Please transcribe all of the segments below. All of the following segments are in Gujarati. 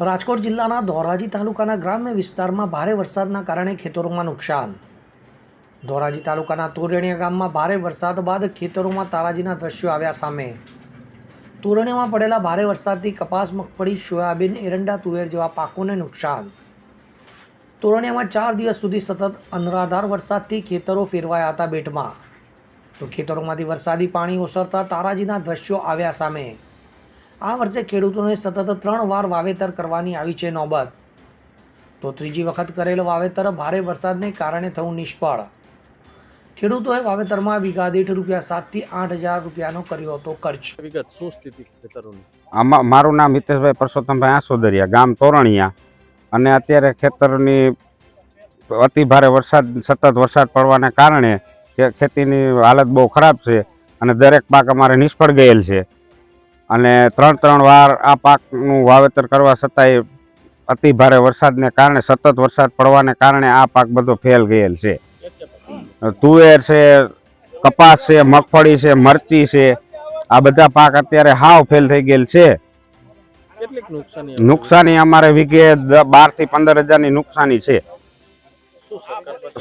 રાજકોટ જિલ્લાના ધોરાજી તાલુકાના ગ્રામ્ય વિસ્તારમાં ભારે વરસાદના કારણે ખેતરોમાં નુકસાન. ધોરાજી તાલુકાના તોરણિયા ગામમાં ભારે વરસાદ બાદ ખેતરોમાં તારાજીના દ્રશ્યો આવ્યા સામે. તોરણિયામાં પડેલા ભારે વરસાદથી કપાસ, મગફળી, સોયાબીન, એરંડા, તુવેર જેવા પાકોને નુકસાન. તોરણિયામાં ચાર દિવસ સુધી સતત અનરાધાર વરસાદથી ખેતરો ફેરવાયા હતા બેટમાં. તો ખેતરોમાંથી વરસાદી પાણી ઓસરતા તારાજીના દ્રશ્યો આવ્યા સામે. આ વર્ષે ખેડૂતોને સતત ત્રણ વાર વાવેતર કરવાની આવી છે નોબત. તો ત્રીજી વખત કરેલું વાવેતર ભારે વરસાદને કારણે થવું નિષ્ફળ. ખેડૂતોએ વાવેતરમાં વીઘા દીઠ રૂપિયા સાતથી આઠ હજાર રૂપિયાનો કર્યો હતો ખર્ચ. વિગત શું સ્થિતિ ખેતરોની? આમાં મારું નામ હિતેશભાઈ પરસોત્તમભાઈ આસોદરિયા ગામ તોરણિયા. અને અત્યારે ખેતરની અતિ ભારે વરસાદ સતત વરસાદ પડવાને કારણે ખેતીની હાલત બહુ ખરાબ છે અને દરેક પાક અમારે નિષ્ફળ ગયેલ છે. અને ત્રણ ત્રણ વાર આ પાકનું વાવેતર કરવા છતાંય અતિ ભારે વરસાદને કારણે સતત વરસાદ પડવાને કારણે આ પાક બધો ફેલ ગયેલ છે. તુવેર છે કપાસ છે મગફળી છે મરચી છે આ બધા પાક અત્યારે હાવ ફેલ થઈ ગયેલ છે. નુકસાની અમારે વીઘે બારથી પંદર હજારની નુકસાની છે.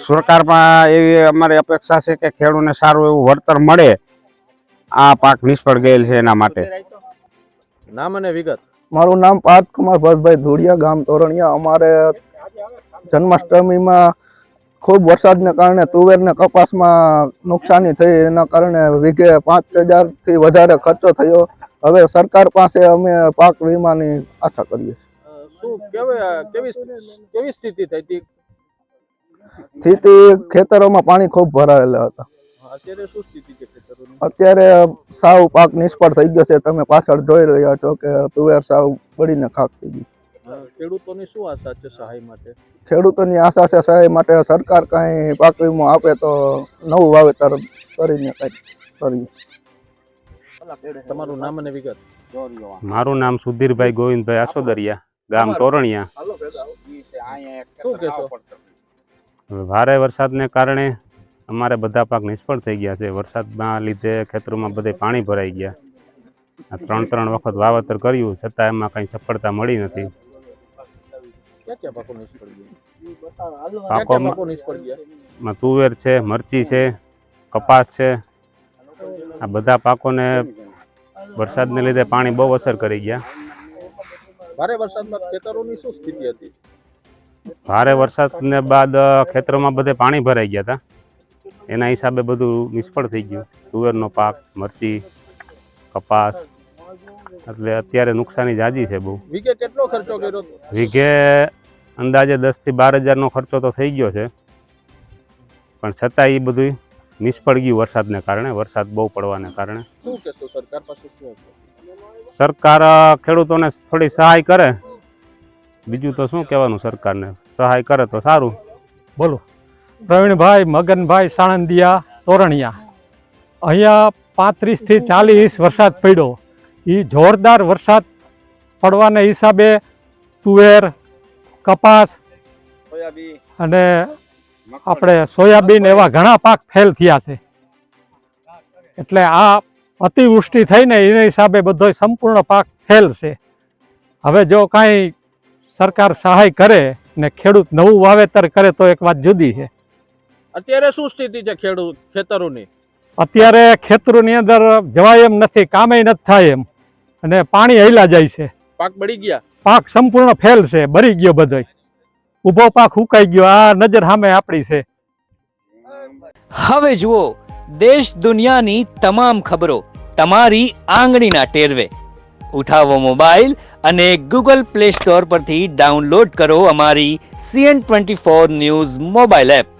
સરકારમાં એવી અમારી અપેક્ષા છે કે ખેડૂતને સારું એવું વળતર મળે. આ પાક નિષ્ફળ ગયેલ છે એના માટે. નામ અને વિગત. મારું નામ પાર્થ કુમાર ભરતભાઈ ધોળિયા ગામ તોરણિયા અમારે જન્માષ્ટમીમાં ખૂબ વરસાદને કારણે તુવેરને કપાસમાં નુકસાની થઈ. એના કારણે વીઘે પાંચ હજારથી વધારે ખર્ચો થયો. હવે સરકાર પાસે અમે પાક વીમાની આશા કરીએ કેવી સ્થિતિ થઈ હતી? સ્થિતિ ખેતરોમાં પાણી ખૂબ ભરાયેલા હતા. અત્યારે શું સ્થિતિ છે? અત્યારે સાવ પાક નિષ્ફળ થઈ ગયો છે. તમે પાછળ જોઈ રહ્યા છો કે તુવેર સાવ બળીને ખાક થઈ ગઈ ખેડૂતોની શું આશા છે સહાય માટે? ખેડૂતોની આશા છે સહાય માટે સરકાર કાંઈ પાક વીમો આપે તો નવું વાવેતર કરીને કંઈક કરીએ. તમારું નામ અને વિગત. મારું નામ સુધીરભાઈ ગોવિંદભાઈ આસોદરિયા ગામ તોરણિયા. શું કહેશો? ભારે વરસાદને કારણે અમારે બધા પાક નિષ્ફળ થઈ ગયા છે. વરસાદના લીધે ખેતરોમાં બધે પાણી ભરાઈ ગયા. આ ત્રણ ત્રણ વખત વાવતર કર્યું છતાં એમાં કંઈ સફળતા મળી નથી. પાકોમાં તુવેર છે મરચી છે કપાસ છે. આ બધા પાકોને વરસાદને લીધે પાણી બહુ અસર કરી ગયા. ભારે વરસાદમાં ખેતરોની શું સ્થિતિ હતી? ભારે વરસાદને બાદ ખેતરોમાં બધે પાણી ભરાઈ ગયા હતા. એના હિસાબે બધું નિષ્ફળ થઈ ગયું. તુવેરનો પાક મરચી કપાસ એટલે અત્યારે નુકસાની જાજી છે બહુ. વીઘે કેટલો ખર્ચો કર્યો? વીઘે અંદાજે દસથી બાર હજારનો ખર્ચો તો થઈ ગયો છે. પણ છતાં એ બધું નિષ્ફળ ગયું વરસાદને કારણે. વરસાદ બહુ પડવાને કારણે. શું કહેશો સરકાર પાસે શું સરકાર ખેડૂતોને થોડી સહાય કરે. બીજું તો શું કહેવાનું સરકારને? સહાય કરે તો સારું. બોલો. પ્રવીણભાઈ, મગનભાઈ, સાણંદિયા, તોરણિયા. અહીંયા પાંત્રીસથી ચાલીસ વરસાદ પડ્યો. એ જોરદાર વરસાદ પડવાના હિસાબે તુવેર, કપાસ અને આપણે સોયાબીન એવા ઘણા પાક ફેલ થયા છે. એટલે આ અતિવૃષ્ટિ થઈને એના હિસાબે બધો સંપૂર્ણ પાક ફેલ છે. હવે જો કાંઈ સરકાર સહાય કરે ને ખેડૂત નવું વાવેતર કરે તો એક વાત જુદી છે. અત્યારે શું સ્થિતિ છે ખેડૂત ખેતરોની? અત્યારે ખેતરોની અંદર જવાય એમ નથી કામે નથી થાય એમ. અને પાણી હૈલા જાય છે. પાક બળી ગયા? પાક સંપૂર્ણ ફેલ છે બળી ગયો બધો ઊભો પાક હુકાઈ ગયો આ નજર સામે આપણી છે. હવે જુઓ દેશ દુનિયાની તમામ ખબરો તમારી આંગળીના ટેરવે. ઉઠાવો મોબાઈલ અને ગૂગલ પ્લે સ્ટોર પરથી ડાઉનલોડ કરો અમારી CN twenty four news mobile app.